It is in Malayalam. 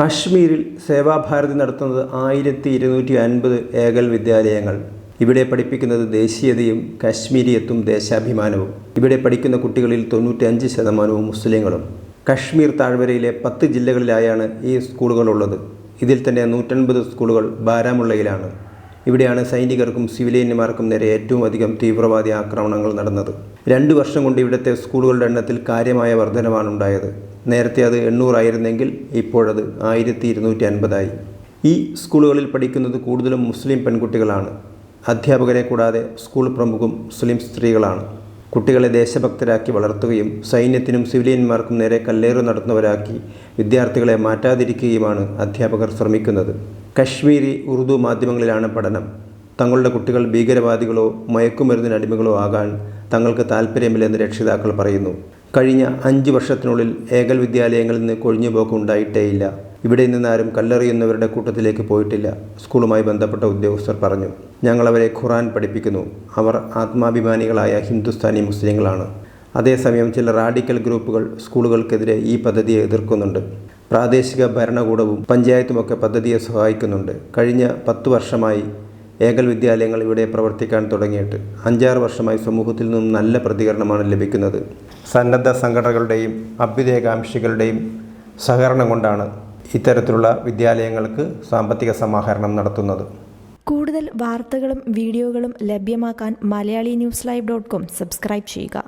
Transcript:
കശ്മീരിൽ സേവാഭാരതി നടത്തുന്നത് ആയിരത്തി ഇരുന്നൂറ്റി അൻപത് ഏകൽ വിദ്യാലയങ്ങൾ. ഇവിടെ പഠിപ്പിക്കുന്നത് ദേശീയതയും കശ്മീരിയത്തും ദേശാഭിമാനവും. ഇവിടെ പഠിക്കുന്ന കുട്ടികളിൽ തൊണ്ണൂറ്റഞ്ച് ശതമാനവും മുസ്ലിങ്ങളും. കശ്മീർ താഴ്വരയിലെ പത്ത് ജില്ലകളിലായാണ് ഈ സ്കൂളുകളുള്ളത്. ഇതിൽ തന്നെ നൂറ്റൻപത് സ്കൂളുകൾ ബാരാമുള്ളയിലാണ്. ഇവിടെയാണ് സൈനികർക്കും സിവിലിയന്മാർക്കും നേരെ ഏറ്റവും അധികം തീവ്രവാദി ആക്രമണങ്ങൾ നടന്നത്. രണ്ട് വർഷം കൊണ്ട് ഇവിടുത്തെ സ്കൂളുകളുടെ എണ്ണത്തിൽ കാര്യമായ വർധനമാണ് ഉണ്ടായത്. നേരത്തെ അത് എണ്ണൂറായിരുന്നെങ്കിൽ ഇപ്പോഴത് ആയിരത്തി ഇരുന്നൂറ്റി അൻപതായി ഈ സ്കൂളുകളിൽ പഠിക്കുന്നത് കൂടുതലും മുസ്ലിം പെൺകുട്ടികളാണ്. അധ്യാപകരെ കൂടാതെ സ്കൂൾ പ്രമുഖും മുസ്ലിം സ്ത്രീകളാണ്. കുട്ടികളെ ദേശഭക്തരാക്കി വളർത്തുകയും സൈന്യത്തിനും സിവിലിയന്മാർക്കും നേരെ കല്ലേറ് നടത്തുന്നവരാക്കി വിദ്യാർത്ഥികളെ മാറ്റാതിരിക്കുകയുമാണ് അധ്യാപകർ ശ്രമിക്കുന്നത്. കശ്മീരി ഉറുദു മാധ്യമങ്ങളിലാണ് പഠനം. തങ്ങളുടെ കുട്ടികൾ ഭീകരവാദികളോ മയക്കുമരുന്നിന് അടിമകളോ ആകാൻ തങ്ങൾക്ക് താല്പര്യമില്ലെന്ന് രക്ഷിതാക്കൾ പറയുന്നു. കഴിഞ്ഞ അഞ്ച് വർഷത്തിനുള്ളിൽ ഏകൽ വിദ്യാലയങ്ങളിൽ നിന്ന് കൊഴിഞ്ഞുപോക്ക് ഉണ്ടായിട്ടേയില്ല ഇവിടെ നിന്നാരും കല്ലെറിയുന്നവരുടെ കൂട്ടത്തിലേക്ക് പോയിട്ടില്ല സ്കൂളുമായി ബന്ധപ്പെട്ട ഉദ്യോഗസ്ഥർ പറഞ്ഞു. ഞങ്ങളവരെ ഖുറാൻ പഠിപ്പിക്കുന്നു. അവർ ആത്മാഭിമാനികളായ ഹിന്ദുസ്ഥാനി മുസ്ലിങ്ങളാണ്. അതേസമയം ചില റാഡിക്കൽ ഗ്രൂപ്പുകൾ സ്കൂളുകൾക്കെതിരെ ഈ പദ്ധതിയെ എതിർക്കുന്നുണ്ട്. പ്രാദേശിക ഭരണകൂടവും പഞ്ചായത്തുമൊക്കെ പദ്ധതിയെ സഹായിക്കുന്നുണ്ട്. കഴിഞ്ഞ പത്തു വർഷമായി ഏകൽ വിദ്യാലയങ്ങൾ ഇവിടെ പ്രവർത്തിക്കാൻ തുടങ്ങിയിട്ട് അഞ്ചാറ് വർഷമായി സമൂഹത്തിൽ നിന്നും നല്ല പ്രതികരണമാണ് ലഭിക്കുന്നത്. സന്നദ്ധ സംഘടനകളുടെയും അഭ്യുദയകാംക്ഷികളുടെയും സഹകരണം കൊണ്ടാണ് ഇത്തരത്തിലുള്ള വിദ്യാലയങ്ങൾക്ക് സാമ്പത്തിക സമാഹരണം നടത്തുന്നത്. കൂടുതൽ വാർത്തകളും വീഡിയോകളും ലഭ്യമാക്കാൻ Malayali news live dot com subscribe ചെയ്യുക.